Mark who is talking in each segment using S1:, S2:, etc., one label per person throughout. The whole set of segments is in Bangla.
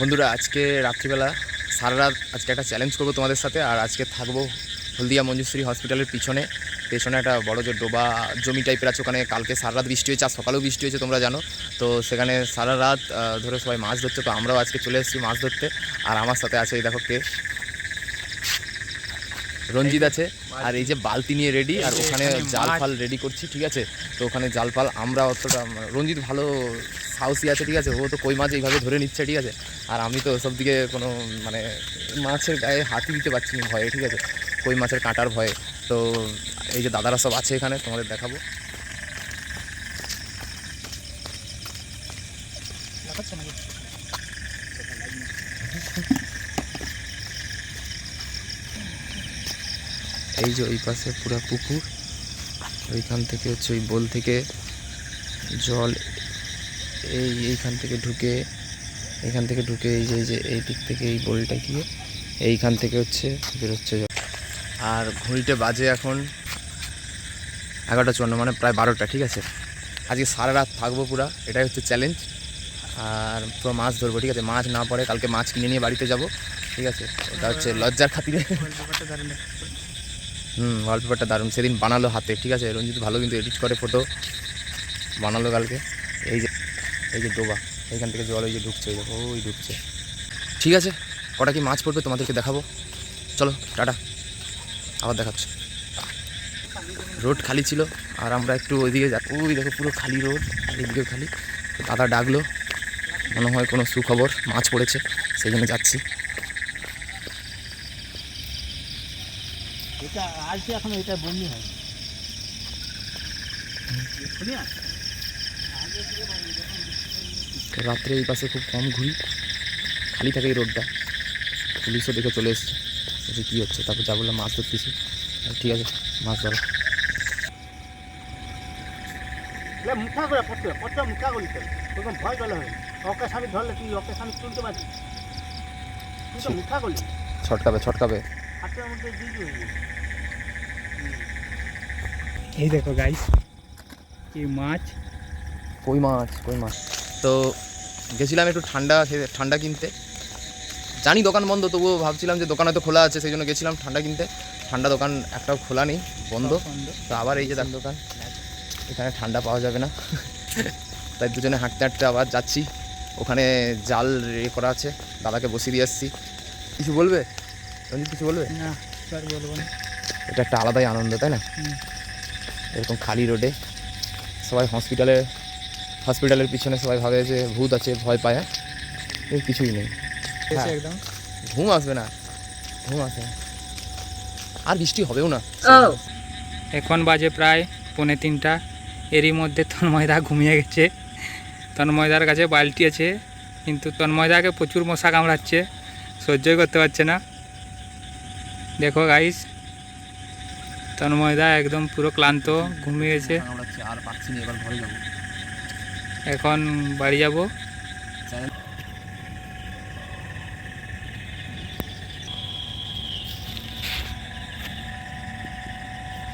S1: বন্ধুরা, আজকে রাত্রিবেলা সারা রাত আজকে একটা চ্যালেঞ্জ করব তোমাদের সাথে। আর আজকে থাকব হলদিয়া মঞ্জুশ্রী হসপিটালের পিছনে। পেছনে একটা বড় যে ডোবা জমি টাইপের আছে, ওখানে কালকে সারা রাত বৃষ্টি হয়েছে, আর সকালেও বৃষ্টি হয়েছে, তোমরা জানো। তো সেখানে সারা রাত ধরে সবাই মাছ ধরছে, তো আমরাও আজকে চলে এসেছি মাছ ধরতে। আর আমার সাথে আছে, এই দেখো কে রঞ্জিত আছে। আর এই যে বালতি নিয়ে রেডি আর ওখানে জাল ফাল রেডি করছি, ঠিক আছে? তো ওখানে জাল ফাল আমরা অতটা, রঞ্জিত ভালো সাহসী আছে, ঠিক আছে? ও তো কই মাছ এইভাবে ধরে নিচ্ছে, ঠিক আছে? আর আমি তো ওসব দিকে কোনো মানে মাছের গায়ে হাতই দিতে পারছি না ভয়ে, ঠিক আছে? কই মাছের কাঁটার ভয়ে। তো এই যে দাদারা সব আছে এখানে, তোমাদের দেখাবো। এই যে ওই পাশে পুরো পুকুর, ওইখান থেকে হচ্ছে ওই বোল থেকে জল এই এইখান থেকে ঢুকে, এইখান থেকে ঢুকে এই যে এই যে এই দিক থেকে এই বোলটা গিয়ে এইখান থেকে হচ্ছে বেরোচ্ছে জল। আর ঘড়িটা বাজে এখন এগারোটা চুয়ান্ন মানে প্রায় বারোটা, ঠিক আছে? আজকে সারা রাত থাকব পুরা, এটাই হচ্ছে চ্যালেঞ্জ আর পুরো মাছ ধরবো, ঠিক আছে? মাছ না পড়ে, কালকে মাছ কিনে নিয়ে বাড়িতে যাব, ঠিক আছে? ওটা হচ্ছে লজ্জার খাতিরে। হুম ওয়ালপেপারটা দারুণ। সেদিন বানালো হাতে, ঠিক আছে? রঞ্জিত ভালো কিন্তু এডিট করে ফটো বানালো কালকে। এই যে এই যে ডোবা, এইখান থেকে জল ওই যে ঢুকছে ওই দেখো, ওই ঢুকছে। ঠিক আছে? কটা কি মাছ পড়বে তোমাদেরকে দেখাবো? চলো, টাটা। আবার দেখাচ্ছি। রোড খালি ছিল, আর আমরা একটু ওইদিকে যা ওই দেখো, পুরো খালি রোড আর এদিকেও খালি। দাদা ডাকলো। মনে হয় কোনো সুখবর, মাছ পড়েছে, সেই জন্য যাচ্ছি।
S2: এটা আজকে এখন এটা বন্যি হয়
S1: রাত্রে এই পাশে খুব কম ঘুরি। খালি থাকে এই রোডটা। পুলিশও দেখে চলে এসছে। বলছে কী হচ্ছে? তারপর যা বললাম মাছ ধরতেছি। ঠিক আছে মাছ ধরো।
S2: মুখা করে পড়তে পড়তে মুখা করি তো তখন ভয় পেলে হবে। ওকে স্বামী ধরলে তুই ওকে স্বামী তুলতে পারবি? তুই তো মুখা করলি।
S1: ছটকাবে ছটকাবে।
S2: হাতের মধ্যে দিয়ে
S3: এই দেখো গাইস কি মাছ।
S1: কই মাছ কই মাছ? তো গেছিলাম একটু ঠান্ডা ঠান্ডা কিনতে। জানি দোকান বন্ধ তবুও ভাবছিলাম যে দোকান হয়তো খোলা আছে সেই জন্য গেছিলাম ঠান্ডা কিনতে। ঠান্ডা দোকান একটাও খোলা নেই বন্ধ। তো আবার এই যে দেখ দোকান। এখানে ঠান্ডা পাওয়া যাবে না। তাই দুজনে হাঁটতে হাঁটতে আবার যাচ্ছি। ওখানে জাল রে করা আছে দাদাকে বসিয়ে দিয়ে আসছি। কিছু বলবে? কিছু বলবে?
S3: না বলব না।
S1: এটা একটা আলাদাই আনন্দ তাই না। এরকম খালি রোডে। সবাই হসপিটালে হসপিটালের পিছনে সবাই ভাবে যে ভূত আছে ভয় পায় এই কিছুই নেই। হ্যাঁ।
S3: একদম।
S1: ঘুম আসবে না ঘুম আসবে না। আর বৃষ্টি হবেও না।
S3: এখন বাজে প্রায় পৌনে তিনটা। এরই মধ্যে তন্ময়দা ঘুমিয়ে গেছে। তন্ময়দার কাছে বালটি আছে কিন্তু তন্ময়দাকে প্রচুর মশা কামড়াচ্ছে সহ্যই করতে পারছে না। দেখো গাইস তন্ময়দা একদম পুরো ক্লান্ত ঘুমিয়ে গেছে
S1: কামড়াচ্ছে, আর পাচ্ছি না এবার ঘরে যাব।
S3: এখন বাড়ি যাব।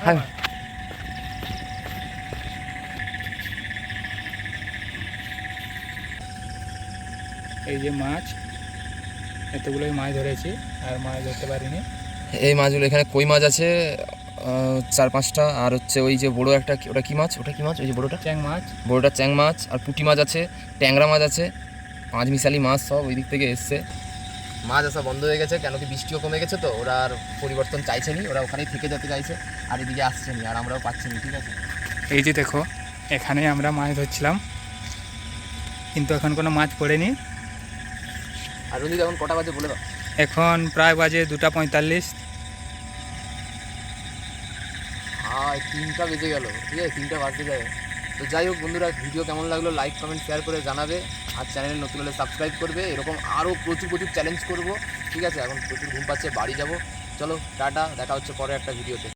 S1: হ্যাঁ
S3: এই যে মাছ এতগুলোই মাছ ধরেছি আর মাছ ধরতে পারিনি।
S1: এই মাছগুলো এখানে কই মাছ আছে? চার পাঁচটা আর হচ্ছে ওই যে বড় একটা ওটা কি মাছ? ওটা কি মাছ? ওই যে বড়টা?
S3: চ্যাং মাছ।
S1: বড়টা চ্যাং মাছ আর পুঁটি মাছ আছে ট্যাংরা মাছ আছে পাঁচ মিশালি মাছ সব ওই দিক থেকে এসছে। মাছ আসা বন্ধ হয়ে গেছে কেন কি বৃষ্টিও কমে গেছে তো? ওরা আর পরিবর্তন চাইছে নি ওরা ওখানেই থেকে যেতে চাইছে আর এদিকে আসছে নি আর আমরাও পাচ্ছি নি ঠিক আছে?
S3: এই যে দেখো এখানে আমরা মাছ ধরছিলাম কিন্তু এখন কোনো মাছ পড়েনি।
S1: আর রঞ্জিত এখন কটা বাজে বলে দাও?
S3: এখন প্রায় বাজে দুটা পঁয়তাল্লিশ।
S1: হাই তিনটা বেজে গেল, ঠিক আছে? তিনটা বাজতে যায়। তো যাই হোক বন্ধুরা, ভিডিও কেমন লাগল লাইক কমেন্ট শেয়ার করে জানাবে। আর চ্যানেলে নতুন হলে সাবস্ক্রাইব করবে। এরকম আরও প্রচুর প্রচুর চ্যালেঞ্জ করব, ঠিক আছে? এখন প্রচুর ঘুম পাচ্ছে, বাড়ি যাব। চলো, টাটা, দেখা হচ্ছে পরে একটা ভিডিওতে